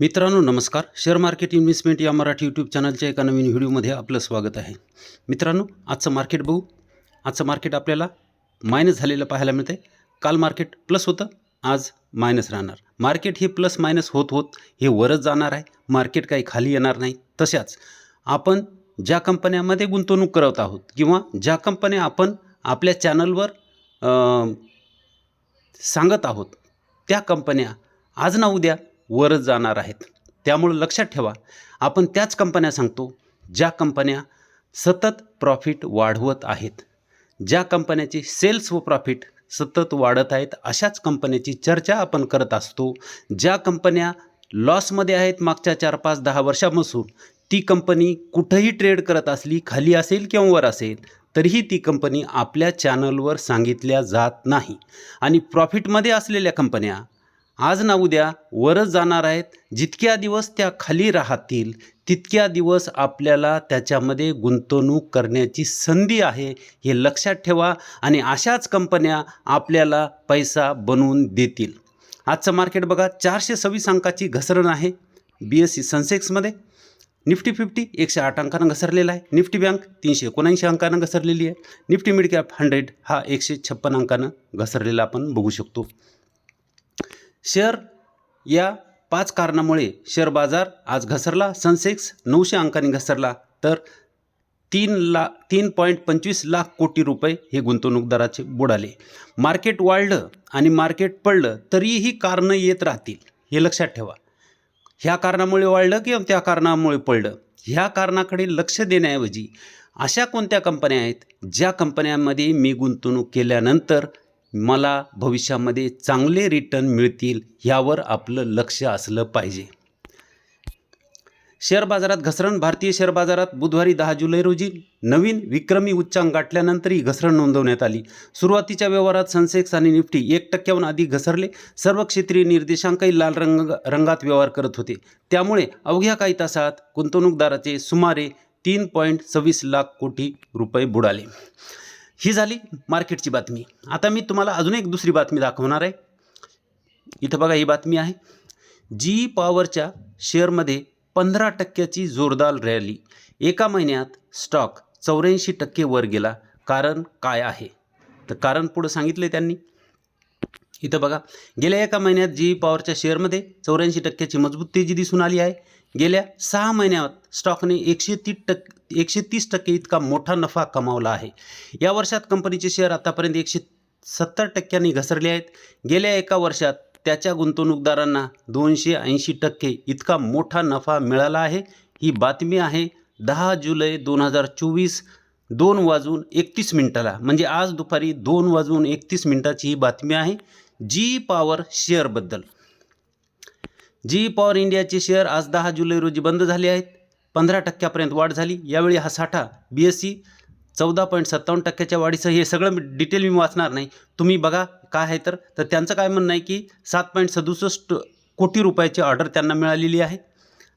मित्रांनो नमस्कार. Share market investment या मराठी यूट्यूब चॅनलच्या एका नवीन व्हिडिओमध्ये आपलं स्वागत आहे. मित्रांनो आजचं मार्केट बघू. आजचं मार्केट आपल्याला मायनस झालेलं पाहायला मिळते काल मार्केट प्लस होतं आज मायनस राहणार. मार्केट हे प्लस मायनस होत होत हे वरच जाणार आहे. मार्केट काही खाली येणार नाही. तशाच आपण ज्या कंपन्यामध्ये गुंतवणूक करत आहोत किंवा ज्या कंपन्या आपण आपल्या चॅनलवर सांगत आहोत त्या कंपन्या आज ना उद्या वरच जाणार आहेत. त्यामुळं लक्षात ठेवा आपण त्याच कंपन्या सांगतो ज्या कंपन्या सतत प्रॉफिट वाढवत आहेत. ज्या कंपन्याचे सेल्स व प्रॉफिट सतत वाढत आहेत अशाच कंपन्याची चर्चा आपण करत असतो. ज्या कंपन्या लॉसमध्ये आहेत मागच्या चार पाच दहा वर्षापासून ती कंपनी कुठंही ट्रेड करत असली खाली असेल किंवा वर असेल तरीही ती कंपनी आपल्या चॅनलवर सांगितल्या जात नाही. आणि प्रॉफिटमध्ये असलेल्या कंपन्या आज ना उद्या वरच जाणार आहेत. जितक्या दिवस त्या खाली राहतील तितक्या दिवस आपल्याला त्याच्यामध्ये गुंतवणूक करण्याची संधी आहे हे लक्षात ठेवा आणि अशाच कंपन्या आपल्याला पैसा बनवून देतील. आजचं मार्केट बघा चारशे सव्वीस अंकाची घसरण आहे. बी एस सी सेन्सेक्समध्ये निफ्टी फिफ्टी एकशे आठ अंकानं घसरलेला आहे. निफ्टी बँक तीनशे एकोणऐंशी अंकानं घसरलेली आहे. निफ्टी मिड कॅप हंड्रेड हा एकशे छप्पन अंकानं घसरलेला आपण बघू शकतो. शेअर या पाच कारणामुळे शेअर बाजार आज घसरला. सनसेक्स नऊशे अंकांनी घसरला. तर तीन ला तीन पॉईंट पंचवीस लाख कोटी रुपये हे गुंतवणूकदाराचे बुडाले. मार्केट वाढलं आणि मार्केट पडलं तरीही कारणं येत राहतील हे लक्षात ठेवा. ह्या कारणामुळे वाढलं किंवा त्या कारणामुळे पडलं? ह्या कारणाकडे लक्ष देण्याऐवजी अशा कोणत्या कंपन्या आहेत ज्या कंपन्यांमध्ये मी गुंतवणूक केल्यानंतर मला भविष्यामध्ये चांगले रिटर्न मिळतील यावर आपलं लक्ष असलं पाहिजे. शेअर बाजारात घसरण भारतीय शेअर बाजारात बुधवारी दहा जुलै रोजी नवीन विक्रमी उच्चांक गाठल्यानंतरही घसरण नोंदवण्यात आली. सुरुवातीच्या व्यवहारात सेन्सेक्स आणि निफ्टी एक टक्क्याहून अधिक घसरले. सर्व क्षेत्रीय निर्देशांकही लाल रंग रंगात व्यवहार करत होते. त्यामुळे अवघ्या काही तासात गुंतवणूकदाराचे सुमारे तीन पॉईंट सव्वीस लाख कोटी रुपये बुडाले. ही झाली मार्केटची बातमी. आता मी तुम्हाला अजून एक दुसरी बातमी दाखवणार आहे. इथं बघा ही बातमी आहे. जी पॉवरच्या शेअरमध्ये पंधरा टक्क्याची जोरदार रॅली. एका महिन्यात स्टॉक चौऱ्याऐंशी टक्के वर गेला. कारण काय आहे? तर कारण पुढं सांगितलं त्यांनी. इथं बघा गेल्या एका महिन्यात जी पॉवरच्या शेअरमध्ये चौऱ्याऐंशी टक्क्याची मजबूत तेजी दिसून आली आहे. गेल्या सहा महिन्यात स्टॉकने एकशे तीस टक्के एकशे तीस टक्के इतका मोठा नफा कमावला आहे. या वर्षात कंपनीचे शेअर आतापर्यंत एकशे सत्तर टक्क्यांनी घसरले आहेत. गेल्या एका वर्षात त्याच्या गुंतवणूकदारांना दोनशे ऐंशी टक्के इतका मोठा नफा मिळाला आहे. ही बातमी आहे दहा जुलै दोन हजार चोवीस दोन वाजून एकतीस मिनटाला. म्हणजे आज दुपारी दोन वाजून एकतीस मिनटाची ही बातमी आहे. जी पॉवर शेअरबद्दल जी पॉवर इंडियाचे शेअर आज दहा जुलै रोजी बंद झाले आहेत. पंधरा टक्क्यापर्यंत वाढ झाली. यावेळी हा साठा बी एस सी चौदा पॉईंट सत्तावन्न टक्क्याच्या वाढीचं हे सगळं डिटेल मी वाचणार नाही. तुम्ही बघा काय आहे तर. तर त्यांचं काय म्हणणं आहे की सात पॉईंट सदुसष्ट कोटी रुपयाची ऑर्डर त्यांना मिळालेली आहे.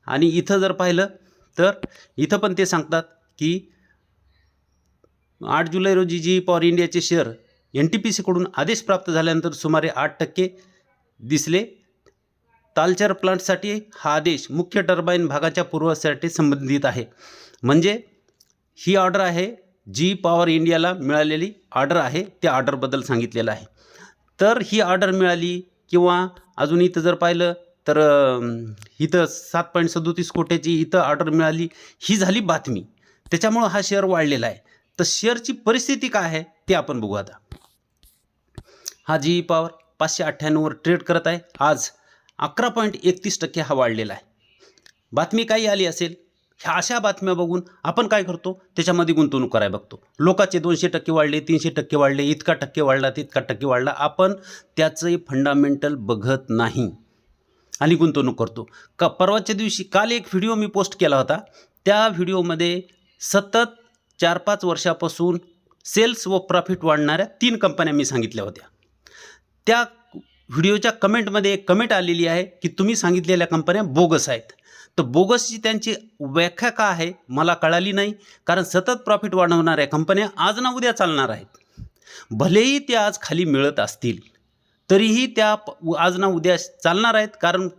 आणि इथं जर पाहिलं तर इथं पण ते सांगतात की आठ जुलै रोजी जी पॉवर इंडियाचे शेअर एन टी पी सीकडून आदेश प्राप्त झाल्यानंतर सुमारे आठ टक्के दिसले. तालचर प्लांटसाठी हा आदेश मुख्य टर्बाईन भागाच्या पूर्वासाठी संबंधित आहे. म्हणजे ही ऑर्डर आहे जी पॉवर इंडियाला मिळालेली ऑर्डर आहे त्या ऑर्डरबद्दल सांगितलेलं आहे. तर ही ऑर्डर मिळाली किंवा अजून इथं जर पाहिलं तर इथं सात पॉईंट सदोतीस कोट्याची इथं ऑर्डर मिळाली ही झाली बातमी. त्याच्यामुळं हा शेअर वाढलेला आहे. तर शेअरची परिस्थिती काय आहे ते आपण बघू आता. हा जी पॉवर पाचशे अठ्ठ्याण्णववर ट्रेड करत आहे. आज अकरा पॉईंट एकतीस टक्के हा वाढलेला आहे. बातमी काही आली असेल ह्या अशा बातम्या बघून आपण काय करतो? त्याच्यामध्ये गुंतवणूक करायला बघतो. लोकाचे दोनशे टक्के वाढले तीनशे टक्के वाढले इतका टक्के वाढला तितका टक्के वाढला. आपण त्याचंही फंडामेंटल बघत नाही आणि गुंतवणूक करतो. का परवाच्या दिवशी काल एक व्हिडिओ मी पोस्ट केला होता. त्या व्हिडिओमध्ये सतत चार पाच वर्षापासून सेल्स व प्रॉफिट वाढणाऱ्या तीन कंपन्या मी सांगितल्या होत्या. त्या व्हिडिओच्या कमेंटमध्ये एक कमेंट आलेली आहे की तुम्ही सांगितलेल्या कंपन्या बोगस आहेत. तर बोगसची त्यांची व्याख्या का आहे मला कळाली नाही कारण सतत प्रॉफिट वाढवणाऱ्या कंपन्या आज ना उद्या चालणार आहेत. भलेही त्या आज खाली मिळत असतील तरीही त्या प- आज ना उद्या चालणार आहेत कारण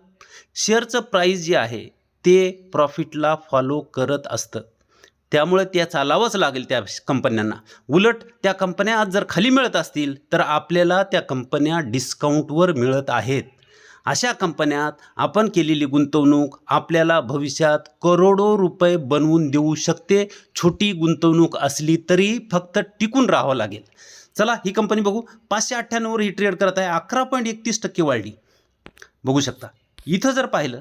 शेअरचं प्राईस जे आहे ते प्रॉफिटला फॉलो करत असतं. त्यामुळे त्या चालावंच लागेल त्या कंपन्यांना. उलट त्या कंपन्या आज जर खाली मिळत असतील तर आपल्याला त्या कंपन्या डिस्काउंटवर मिळत आहेत. अशा कंपन्यात आपण केलेली गुंतवणूक आपल्याला भविष्यात करोडो रुपये बनवून देऊ शकते. छोटी गुंतवणूक असली तरी फक्त टिकून राहावं लागेल. चला ही कंपनी बघू. पाचशे अठ्ठ्याण्णववर ही ट्रेड करत आहे. अकरा पॉईंट एकतीस टक्के वाढली. बघू शकता. इथं जर पाहिलं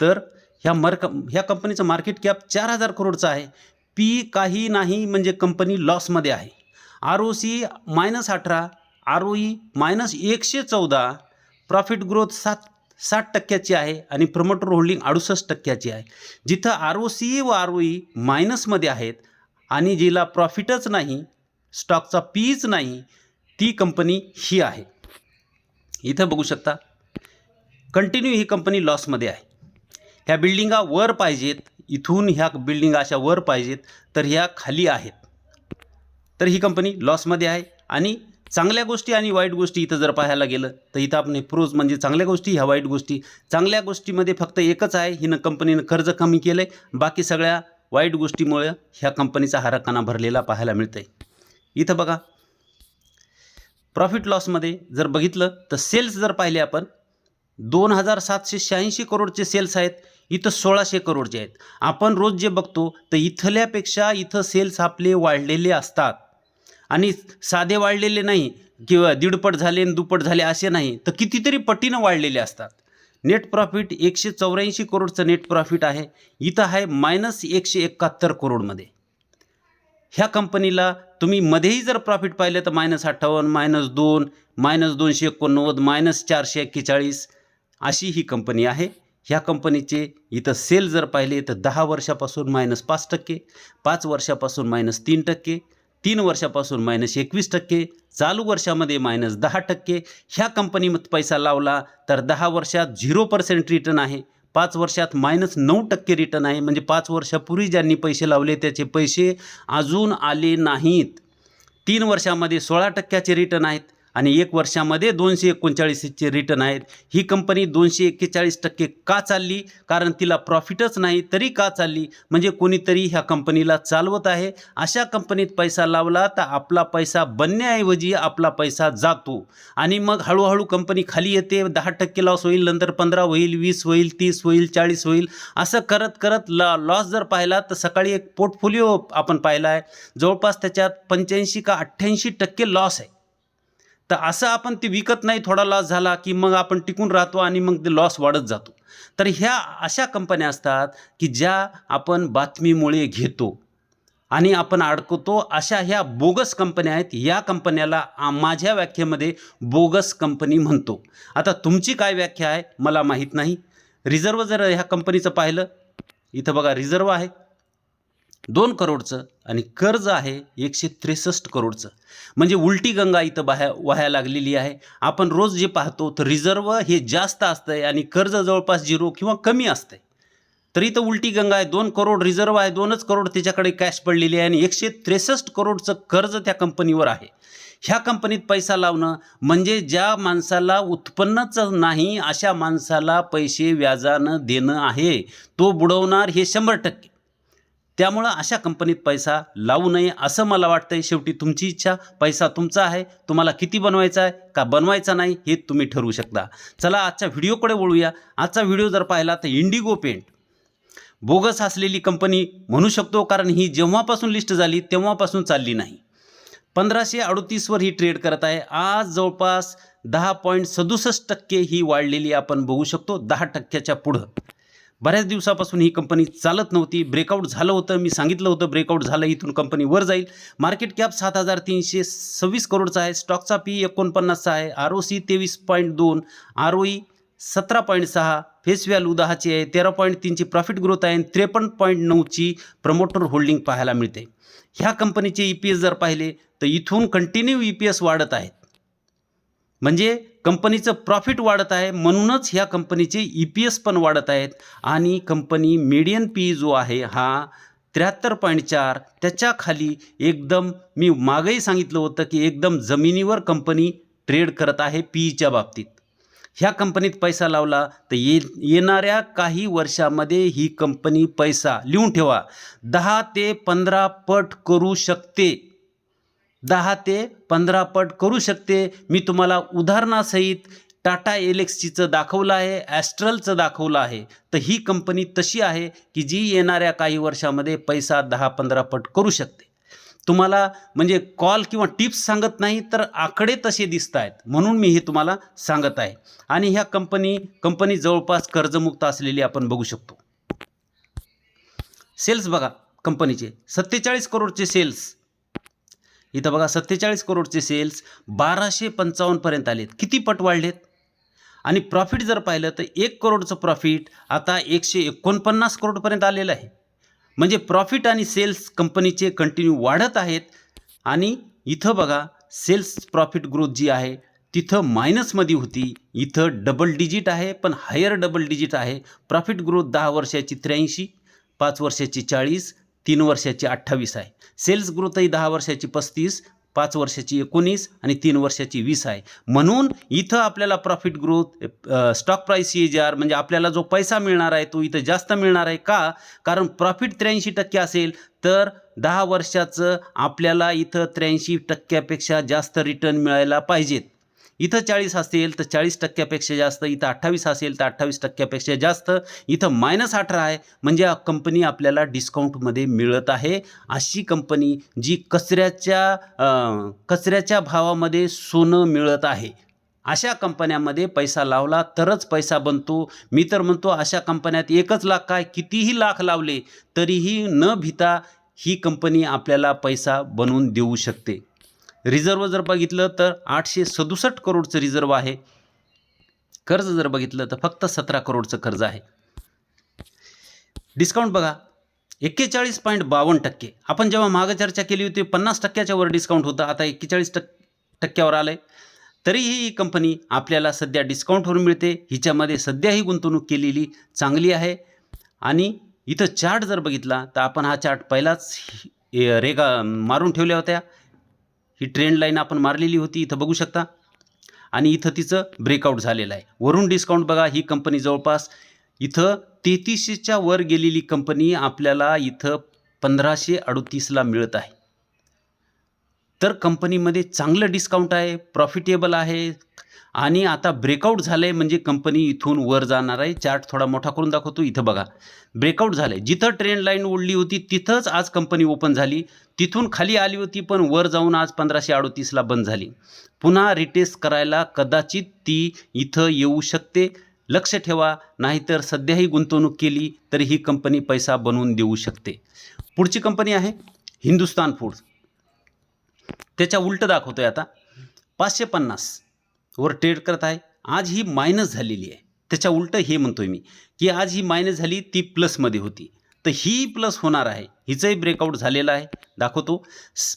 तर ह्या मर्क ह्या कंपनीचं मार्केट कॅप चार हजार करोडचं आहे. पी काही नाही म्हणजे कंपनी लॉसमध्ये आहे. आर ओ सी मायनस अठरा आर ओ ई मायनस एकशे चौदा प्रॉफिट ग्रोथ सात साठ टक्क्याची आहे आणि प्रमोटर होल्डिंग अडुसष्ट टक्क्याची आहे. जिथं आर ओ सी व आर ओ ई मायनसमध्ये आहेत आणि जिला प्रॉफिटच नाही स्टॉकचा पीच नाही ती कंपनी ही आहे. इथं बघू शकता कंटिन्यू ही कंपनी लॉसमध्ये आहे. ह्या बिल्डिंगा वर पाहिजेत इथून ह्या बिल्डिंग अशा वर पाहिजेत तर ह्या खाली आहेत. तर ही कंपनी लॉसमध्ये आहे आणि चांगल्या गोष्टी आणि वाईट गोष्टी इथं जर पाहायला गेलं तर इथं आपण प्रोज म्हणजे चांगल्या गोष्टी ह्या वाईट गोष्टी. चांगल्या गोष्टीमध्ये फक्त एकच आहे हिनं कंपनीनं कर्ज कमी केलं आहे बाकी सगळ्या वाईट गोष्टीमुळे ह्या कंपनीचा हाराकाना भरलेला पाहायला मिळतं आहे इथं बघा प्रॉफिट लॉसमध्ये जर बघितलं तर सेल्स जर पाहिले आपण दोन हजार सातशे शहाऐंशी करोडचे सेल्स आहेत इथं सोळाशे करोडचे आहेत. आपण रोज जे बघतो तर इथल्यापेक्षा इथं सेल्स आपले वाढलेले असतात. आणि साधे वाढलेले नाही किंवा दीडपट झाले आणि दुप्पट झाले असे नाही तर कितीतरी पटीनं वाढलेले असतात. नेट प्रॉफिट एकशे चौऱ्याऐंशी करोडचं नेट प्रॉफिट आहे. इथं आहे मायनस एकशे एकाहत्तर करोडमध्ये. ह्या कंपनीला तुम्ही मध्येही जर प्रॉफिट पाहिलं तर मायनस अठ्ठावन्न मायनस दोन मायनस दोनशे एकोणनव्वद मायनस चारशे एक्केचाळीस अशी ही कंपनी आहे. ह्या कंपनीचे इथं सेल जर पाहिले तर दहा वर्षापासून मायनस पाच टक्के पाच वर्षापासून मायनस तीन टक्के तीन वर्षापासून मायनस एकवीस टक्के चालू वर्षामध्ये मायनस दहा टक्के. ह्या कंपनीमध्ये पैसा लावला तर दहा वर्षात झिरो पर्सेंट रिटर्न आहे. पाच वर्षात मायनस नऊ टक्के रिटर्न आहे. म्हणजे पाच वर्षापूर्वी ज्यांनी पैसे लावले त्याचे पैसे अजून आले नाहीत. तीन वर्षामध्ये सोळा टक्क्याचे रिटर्न आहेत. आणि एक वर्षामध्ये दोनशे एकोणचाळीसचे रिटर्न आहेत. ही कंपनी दोनशे एक्केचाळीस टक्के का चालली? कारण तिला प्रॉफिटच नाही तरी का चालली? म्हणजे कोणीतरी ह्या कंपनीला चालवत आहे. अशा कंपनीत पैसा लावला तर आपला पैसा बनण्याऐवजी आपला पैसा जातो. आणि मग हळूहळू कंपनी खाली येते. दहा टक्के लॉस होईल नंतर पंधरा होईल वीस होईल तीस होईल चाळीस होईल. असं करत करत लॉ लॉस जर पाहिला तर सकाळी एक पोर्टफोलिओ आपण पाहिला आहे. जवळपास त्याच्यात पंच्याऐंशी का अठ्ठ्याऐंशी टक्के लॉस आहे. तर असं आपण ते विकत नाही थोडा लॉस झाला की मग आपण टिकून राहतो आणि मग ते लॉस वाढत जातो. तर ह्या अशा कंपन्या असतात की ज्या आपण बातमीमुळे घेतो आणि आपण अडकवतो अशा ह्या बोगस कंपन्या आहेत. या कंपन्याला माझ्या व्याख्येमध्ये बोगस कंपनी म्हणतो. आता तुमची काय व्याख्या आहे? मला माहीत नाही. रिझर्व जर ह्या कंपनीचं पाहिलं इथं बघा रिझर्व आहे. दोन करोडचं आणि कर्ज आहे एकशे त्रेसष्ट करोडचं. म्हणजे उलटी गंगा इथं बाह्या वाह्या लागलेली आहे. आपण रोज जे पाहतो तर रिझर्व हे जास्त असतंय आणि कर्ज जवळपास झिरो किंवा कमी असतंय. तर इथं उलटी गंगा आहे दोन करोड रिझर्व आहे दोनच करोड त्याच्याकडे कॅश पडलेली आहे आणि एकशे त्रेसष्ट करोडचं कर्ज त्या कंपनीवर आहे. ह्या कंपनीत पैसा लावणं म्हणजे ज्या माणसाला उत्पन्नच नाही अशा माणसाला पैसे व्याजानं देणं आहे. तो बुडवणार हे शंभर टक्के. त्यामुळं अशा कंपनीत पैसा लावू नये असं मला वाटतंय. शेवटी तुमची इच्छा पैसा तुमचा आहे. तुम्हाला किती बनवायचा आहे का बनवायचा नाही हे तुम्ही ठरवू शकता. चला आजच्या व्हिडिओकडे वळूया. आजचा व्हिडिओ जर पाहिला तर इंडिगो पेंट बोगस असलेली कंपनी म्हणू शकतो कारण ही जेव्हापासून लिस्ट झाली तेव्हापासून चालली नाही. पंधराशे अडतीसवर ही ट्रेड करत आहे. आज जवळपास दहा पॉईंट सदुसष्ट टक्के ही वाढलेली आपण बघू शकतो दहा टक्क्याच्या पुढं. बऱ्याच दिवसापासून ही कंपनी चालत नव्हती. ब्रेकआउट झालं होतं. मी सांगितलं होतं ब्रेकआउट झालं इथून कंपनी वर जाईल. मार्केट कॅप सात हजार तीनशे सव्वीस करोडचा आहे. स्टॉकचा पी एकोणपन्नासचा आहे. आर ओ सी तेवीस पॉईंट दोन आर ओ ई सतरा पॉईंट सहा फेस व्हॅल्यू दहाची आहे. तेरा पॉईंट तीनची प्रॉफिट ग्रोथ आहे. आणि त्रेपन्न पॉईंट नऊची प्रमोटर होल्डिंग पाहायला मिळते. ह्या कंपनीचे ई पी एस जर पाहिले तर इथून कंटिन्यू ई पी एस वाढत आहेत. म्हणजे कंपनीचं प्रॉफिट वाढत आहे म्हणूनच ह्या कंपनीचे ई पी एस पण वाढत आहेत. आणि कंपनी मीडियन पी जो आहे हा त्र्याहत्तर पॉईंट चार. त्याच्याखाली एकदम मी मागंही सांगितलं होतं की एकदम जमिनीवर कंपनी ट्रेड करत आहे पीईच्या बाबतीत. ह्या कंपनीत पैसा लावला तर ये येणाऱ्या काही वर्षामध्ये ही कंपनी पैसा लिहून ठेवा. दहा ते पंधरा पट करू शकते. दहा ते पंधरा पट करू शकते. मी तुम्हाला उदाहरणासहित टाटा एलेक्सीचं दाखवलं आहे ॲस्ट्रलचं दाखवलं आहे. तर ही कंपनी तशी आहे की जी येणाऱ्या काही वर्षामध्ये पैसा दहा पंधरा पट करू शकते. तुम्हाला म्हणजे कॉल किंवा टिप्स सांगत नाही तर आकडे तसे दिसत आहेत. म्हणून मी हे तुम्हाला सांगत आहे. आणि ह्या कंपनी कंपनी जवळपास कर्जमुक्त असलेली आपण बघू शकतो. सेल्स बघा कंपनीचे. सत्तेचाळीस करोडचे सेल्स. इथं बघा सत्तेचाळीस करोडचे सेल्स बाराशे पंचावन्नपर्यंत आलेत. किती पट वाढलेत? आणि प्रॉफिट जर पाहिलं तर एक करोडचं प्रॉफिट आता एकशे एकोणपन्नास करोडपर्यंत आलेलं आहे. म्हणजे प्रॉफिट आणि सेल्स कंपनीचे कंटिन्यू वाढत आहेत. आणि इथं बघा सेल्स प्रॉफिट ग्रोथ जी आहे तिथं मायनसमध्ये होती. इथं डबल डिजिट आहे पण हायर डबल डिजिट आहे. प्रॉफिट ग्रोथ दहा वर्षाची त्र्याऐंशी पाच वर्षाची चाळीस तीन वर्षाची अठ्ठावीस आहे. सेल्स ग्रोथही दहा वर्षाची पस्तीस पाच वर्षाची एकोणीस आणि तीन वर्षाची वीस आहे. म्हणून इथं आपल्याला profit growth stock price C G R म्हणजे आपल्याला जो पैसा मिळणार आहे तो इथं जास्त मिळणार आहे का? कारण प्रॉफिट त्र्याऐंशी टक्के असेल तर दहा वर्षाचं आपल्याला इथं त्र्याऐंशी टक्क्यापेक्षा जास्त रिटर्न मिळायला पाहिजेत. इथं चाळीस असेल तर चाळीस टक्क्यापेक्षा जास्त इथं अठ्ठावीस असेल तर अठ्ठावीस टक्क्यापेक्षा जास्त इथं मायनस अठरा आहे. म्हणजे कंपनी आपल्याला डिस्काउंटमध्ये मिळत आहे. अशी कंपनी जी कचऱ्याच्या कचऱ्याच्या भावामध्ये सोनं मिळत आहे. अशा कंपन्यामध्ये पैसा लावला तरच पैसा बनतो. मी तर म्हणतो अशा कंपन्यात एकच लाख काय? कितीही लाख लावले तरीही न भिता ही कंपनी आपल्याला पैसा बनवून देऊ शकते. रिझर्व जर बघितलं तर आठशे सदुसष्ट करोडचं रिझर्व आहे. कर्ज जर बघितलं तर फक्त सतरा करोडचं कर्ज आहे. डिस्काउंट बघा. एक्केचाळीस पॉईंट बावन्न टक्के. आपण जेव्हा मागं चर्चा केली होती पन्नास टक्क्याच्या वर डिस्काउंट होतं. आता एक्केचाळीस टक् टक्क्यावर आलं आहे तरीही ही कंपनी आपल्याला सध्या डिस्काउंटवर मिळते. हिच्यामध्ये सध्या ही गुंतवणूक केलेली चांगली आहे. आणि इथं चार्ट जर बघितला तर आपण हा चार्ट पहिलाच रेगा मारून ठेवल्या होत्या. ही ट्रेंड लाईन आपण मारलेली होती इथं बघू शकता. आणि इथं तिचं ब्रेकआउट झालेलं आहे. वरून डिस्काउंट बघा ही कंपनी जवळपास इथं तेहतीसशेच्या वर गेलेली कंपनी आपल्याला इथं पंधराशे अडतीसला मिळत आहे. तर कंपनीमध्ये चांगलं डिस्काउंट आहे प्रॉफिटेबल आहे. आणि आता ब्रेकआउट झालं आहे म्हणजे कंपनी इथून वर जाणार आहे. चार्ट थोडा मोठा करून दाखवतो. इथं बघा. ब्रेकआउट झालं आहे जिथं ट्रेंड लाईन ओढली होती तिथंच आज कंपनी ओपन झाली. तिथून खाली आली होती पण वर जाऊन आज पंधराशे अडोतीसला बंद झाली. पुन्हा रिटेस्ट करायला कदाचित ती इथं येऊ शकते. लक्ष ठेवा. नाहीतर सध्याही गुंतवणूक केली तरी ही कंपनी पैसा बनवून देऊ शकते. पुढची कंपनी आहे हिंदुस्तान फूड त्याच्या उलटं दाखवतोय आता. पाचशे पन्नास. वर ट्रेड करत आहे. आज ही मायनस झालेली आहे. त्याच्या उलटं हे म्हणतोय मी की आज ही मायनस झाली ती प्लसमध्ये होती. तर ही प्लस होणार आहे. हिचंही ब्रेकआउट झालेलं आहे. दाखवतो.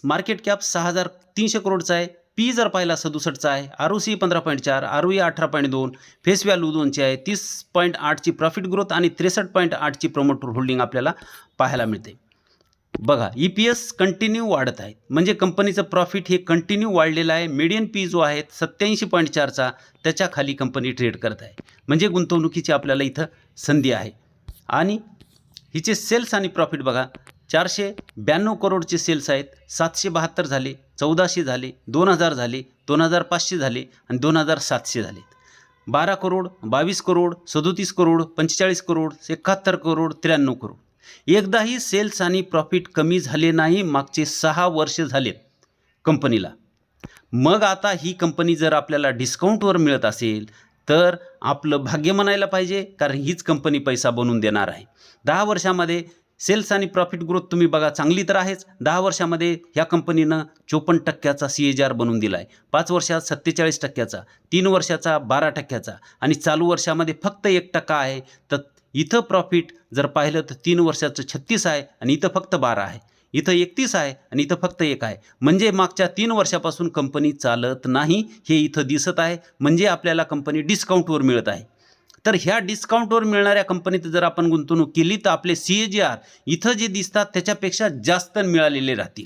मार्केट कॅप सहा हजार तीनशे करोडचा आहे. पी जर पाहिला सदुसष्टचा आहे. आर ओ सी पंधरा पॉईंट चार आर ओ ई अठरा पॉईंट दोन फेस व्हॅल्यू दोनची आहे. तीस पॉईंट आठची प्रॉफिट ग्रोथ आणि त्रेसष्ट पॉईंट आठची प्रमोटर होल्डिंग आपल्याला पाहायला मिळते. बघा ई पी एस कंटिन्यू वाढत आहेत. म्हणजे कंपनीचं प्रॉफिट हे कंटिन्यू वाढलेलं आहे. मीडियन पी जो आहे सत्याऐंशी पॉईंट चारचा त्याच्याखाली कंपनी ट्रेड करत आहे. म्हणजे गुंतवणुकीची आपल्याला इथं संधी आहे. आणि हिचे सेल्स आणि प्रॉफिट बघा चारशे ब्याण्णव करोडचे सेल्स आहेत. सातशे बहात्तर झाले चौदाशे झाले दोन हजार झाले दोन हजार पाचशे झाले आणि दोन हजार सातशे झाले. बारा करोड बावीस करोड सदोतीस करोड पंचेचाळीस करोड एकाहत्तर करोड त्र्याण्णव करोड. एकदाही सेल्स आणि प्रॉफिट कमी झाले नाही मागचे सहा वर्ष झालेत कंपनीला. मग आता ही कंपनी जर आपल्याला डिस्काउंटवर मिळत असेल तर आपलं भाग्य म्हणायला पाहिजे कारण हीच कंपनी पैसा बनवून देणार आहे. दहा वर्षामध्ये सेल्स आणि प्रॉफिट ग्रोथ तुम्ही बघा चांगली तर आहेच. दहा वर्षामध्ये ह्या कंपनीनं चोपन्न टक्क्याचा सी एच आर बनवून दिला आहे पाच वर्षात सत्तेचाळीस टक्क्याचा तीन वर्षाचा बारा टक्क्याचा आणि चालू वर्षामध्ये फक्त एक टक्का आहे तर इथं प्रॉफिट जर पाहिलं तर तीन वर्षाचं छत्तीस आहे आणि इथं फक्त बारा आहे. इथं एकतीस आहे आणि इथं फक्त एक आहे. म्हणजे मागच्या तीन वर्षापासून कंपनी चालत नाही हे इथं दिसत आहे. म्हणजे आपल्याला कंपनी डिस्काउंटवर मिळत आहे. तर ह्या डिस्काउंटवर मिळणाऱ्या कंपनीत जर आपण गुंतवणूक केली तर आपले सी ए जी आर इथं जे दिसतात त्याच्यापेक्षा जास्त मिळालेले राहतील.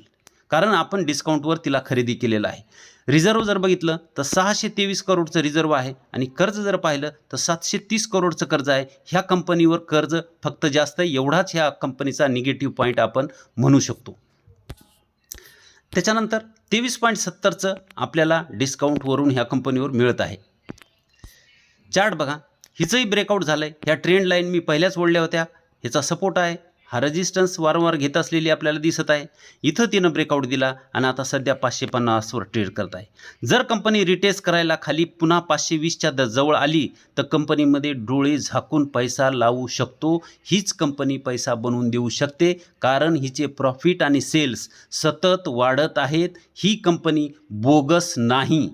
कारण आपण डिस्काउंटवर तिला खरेदी केलेलं आहे. रिझर्व जर बघितलं तर सहाशे तेवीस करोडचं रिझर्व आहे आणि कर्ज जर पाहिलं तर सातशे तीस करोडचं कर्ज आहे. ह्या कंपनीवर कर्ज फक्त जास्त एवढाच ह्या कंपनीचा निगेटिव्ह पॉईंट आपण म्हणू शकतो. त्याच्यानंतर तेवीस पॉईंट सत्तरचं आपल्याला डिस्काउंटवरून ह्या कंपनीवर मिळत आहे. चार्ट बघा. हिचंही ब्रेकआउट झालं आहे ह्या ट्रेंड लाईन मी पहिल्याच ओढल्या होत्या. ह्याचा सपोर्ट आहे. हा रेजिस्टन्स वारंवार घेत असलेली आपल्याला दिसत आहे. इथं तिनं ब्रेकआउट दिला आणि आता सध्या पाचशे पन्नासवर ट्रेड करत आहे. जर कंपनी रिटेस्ट करायला खाली पुन्हा पाचशे वीसच्या द जवळ आली तर कंपनीमध्ये डोळे झाकून पैसा लावू शकतो. हीच कंपनी पैसा बनवून देऊ शकते कारण हिचे प्रॉफिट आणि सेल्स सतत वाढत आहेत. ही कंपनी बोगस नाही.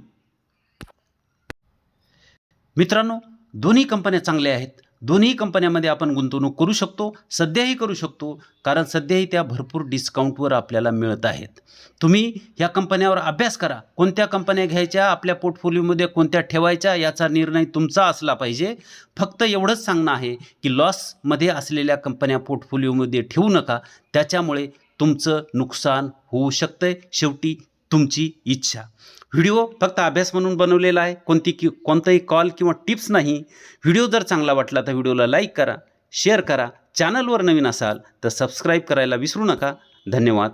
मित्रांनो दोन्ही कंपन्या चांगल्या आहेत. दोन्ही कंपन्यामध्ये आपण गुंतवणूक करू शकतो सध्याही करू शकतो कारण सध्याही त्या भरपूर डिस्काउंटवर आपल्याला मिळत आहेत. तुम्ही ह्या कंपन्यावर अभ्यास करा. कोणत्या कंपन्या घ्यायच्या आपल्या पोर्टफोलिओमध्ये कोणत्या ठेवायच्या याचा निर्णय तुमचा असला पाहिजे. फक्त एवढंच सांगणं आहे की लॉसमध्ये असलेल्या कंपन्या पोर्टफोलिओमध्ये ठेवू नका. त्याच्यामुळे तुमचं नुकसान होऊ शकतंय. शेवटी तुमची इच्छा. व्हिडिओ फक्त अभ्यास म्हणून बनवलेला आहे. कोणती की कोणताही कॉल किंवा टिप्स नाही. व्हिडिओ जर चांगला वाटला तर व्हिडिओला लाईक करा शेअर करा. चॅनलवर नवीन असाल तर सबस्क्राईब करायला विसरू नका. धन्यवाद.